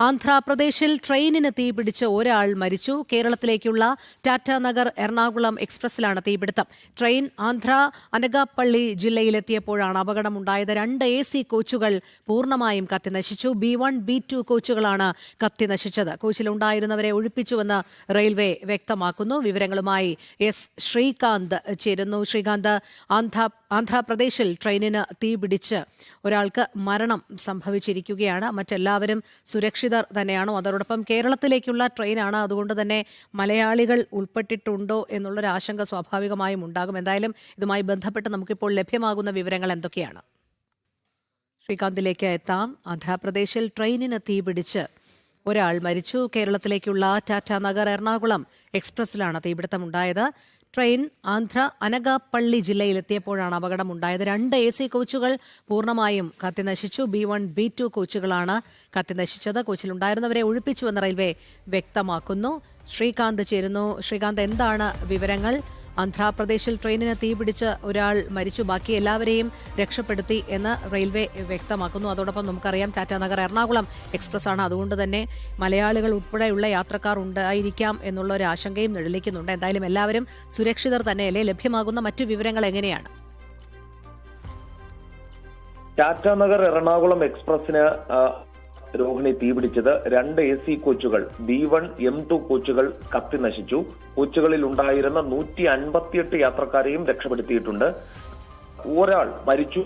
ആന്ധ്രാപ്രദേശിൽ ട്രെയിനിന് തീപിടിച്ച് ഒരാൾ മരിച്ചു. കേരളത്തിലേക്കുള്ള ടാറ്റ നഗർ എറണാകുളം എക്സ്പ്രസിലാണ് തീപിടുത്തം. ട്രെയിൻ ആന്ധ്ര അനകാപ്പള്ളി ജില്ലയിലെത്തിയപ്പോഴാണ് അപകടമുണ്ടായത്. രണ്ട് എ സി കോച്ചുകൾ പൂർണമായും കത്തിനശിച്ചു. ബി വൺ ബി ടു കോച്ചുകളാണ് കത്തിനശിച്ചത്. കോച്ചിലുണ്ടായിരുന്നവരെ ഒഴിപ്പിച്ചുവെന്ന് റെയിൽവേ വ്യക്തമാക്കുന്നു. വിവരങ്ങളുമായി എസ് ശ്രീകാന്ത് ചേരുന്നു. ശ്രീകാന്ത് ആന്ധ്ര ആന്ധ്രാപ്രദേശിൽ ട്രെയിനിന് തീപിടിച്ച് ഒരാൾക്ക് മരണം സംഭവിച്ചിരിക്കുകയാണ്. മറ്റെല്ലാവരും സുരക്ഷിതർ തന്നെയാണോ? അതോടൊപ്പം കേരളത്തിലേക്കുള്ള ട്രെയിനാണ്. അതുകൊണ്ട് തന്നെ മലയാളികൾ ഉൾപ്പെട്ടിട്ടുണ്ടോ എന്നുള്ളൊരു ആശങ്ക സ്വാഭാവികമായും ഉണ്ടാകും. എന്തായാലും ഇതുമായി ബന്ധപ്പെട്ട് നമുക്കിപ്പോൾ ലഭ്യമാകുന്ന വിവരങ്ങൾ എന്തൊക്കെയാണ്? ശ്രീകാന്തിലേക്ക് എത്താം. ആന്ധ്രാപ്രദേശിൽ ട്രെയിനിന് തീപിടിച്ച് ഒരാൾ മരിച്ചു. കേരളത്തിലേക്കുള്ള ടാറ്റ നഗർ എറണാകുളം എക്സ്പ്രസിലാണ് തീപിടുത്തമുണ്ടായത്. ട്രെയിൻ ആന്ധ്ര അനകാപ്പള്ളി ജില്ലയിലെത്തിയപ്പോഴാണ് അപകടമുണ്ടായത്. രണ്ട് എ സി കോച്ചുകൾ പൂർണമായും കത്തിനശിച്ചു. ബി വൺ ബി ടു കോച്ചുകളാണ് കത്തിനശിച്ചത്. കോച്ചിലുണ്ടായിരുന്നവരെ ഒഴിപ്പിച്ചുവെന്ന് റെയിൽവേ വ്യക്തമാക്കുന്നു. ശ്രീകാന്ത് ചേരുന്നു. ശ്രീകാന്ത് എന്താണ് വിവരങ്ങൾ? ആന്ധ്രാപ്രദേശിൽ ട്രെയിനിന് തീപിടിച്ച് ഒരാൾ മരിച്ചു. ബാക്കി എല്ലാവരെയും രക്ഷപ്പെടുത്തി എന്ന് റെയിൽവേ വ്യക്തമാക്കുന്നു. അതോടൊപ്പം നമുക്കറിയാം ടാറ്റാനഗർ എറണാകുളം എക്സ്പ്രസ് ആണ് അതുകൊണ്ട് തന്നെ മലയാളികൾ ഉൾപ്പെടെയുള്ള യാത്രക്കാർ ഉണ്ടായിരിക്കാം എന്നുള്ള ഒരു ആശങ്കയും നിഴലിക്കുന്നുണ്ട്. എന്തായാലും എല്ലാവരും സുരക്ഷിതർ തന്നെയല്ലേ? ലഭ്യമാകുന്ന മറ്റു വിവരങ്ങൾ എങ്ങനെയാണ്? ടാറ്റ നഗർ എറണാകുളം എക്സ്പ്രസിന് രോഹിണി തീപിടിച്ചത് രണ്ട് എ സി കോച്ചുകൾ ബി വൺ എം ടു കോച്ചുകൾ കത്തി നശിച്ചു. കോച്ചുകളിൽ ഉണ്ടായിരുന്ന നൂറ്റി അൻപത്തിയെട്ട് യാത്രക്കാരെയും രക്ഷപ്പെടുത്തിയിട്ടുണ്ട്. ഒരാൾ മരിച്ചു.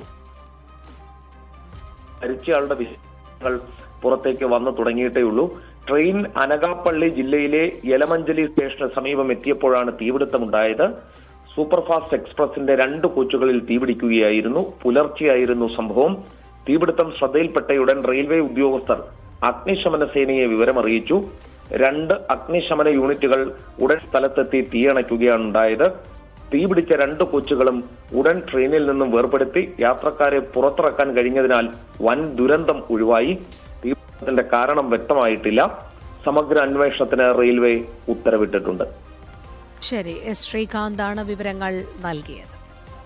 മരിച്ചയാളുടെ വിശേഷങ്ങൾ പുറത്തേക്ക് വന്നു തുടങ്ങിയിട്ടേ ഉള്ളൂ. ട്രെയിൻ അനകാപ്പള്ളി ജില്ലയിലെ യലമഞ്ചലി സ്റ്റേഷന് സമീപം എത്തിയപ്പോഴാണ് തീപിടുത്തമുണ്ടായത്. സൂപ്പർഫാസ്റ്റ് എക്സ്പ്രസിന്റെ രണ്ട് കോച്ചുകളിൽ തീപിടിക്കുകയായിരുന്നു. പുലർച്ചെയായിരുന്നു സംഭവം. തീപിടുത്തം ശ്രദ്ധയിൽപ്പെട്ടയുടൻ റെയിൽവേ ഉദ്യോഗസ്ഥർ അഗ്നിശമന സേനയെ വിവരമറിയിച്ചു രണ്ട് അഗ്നിശമന യൂണിറ്റുകൾ ഉടൻ സ്ഥലത്തെത്തി തീയണയ്ക്കുകയാണ് ഉണ്ടായത് തീപിടിച്ച രണ്ട് കൊച്ചുകളും ഉടൻ ട്രെയിനിൽ നിന്നും വേർപെടുത്തി യാത്രക്കാരെ പുറത്തിറക്കാൻ കഴിഞ്ഞതിനാൽ വൻ ദുരന്തം ഒഴിവായി. തീപിടുത്തത്തിന്റെ കാരണം വ്യക്തമായിട്ടില്ല. സമഗ്ര അന്വേഷണത്തിന് റെയിൽവേ ഉത്തരവിട്ടിട്ടുണ്ട്. ശരി ശ്രീകാന്താണ് വിവരങ്ങൾ നൽകിയത്.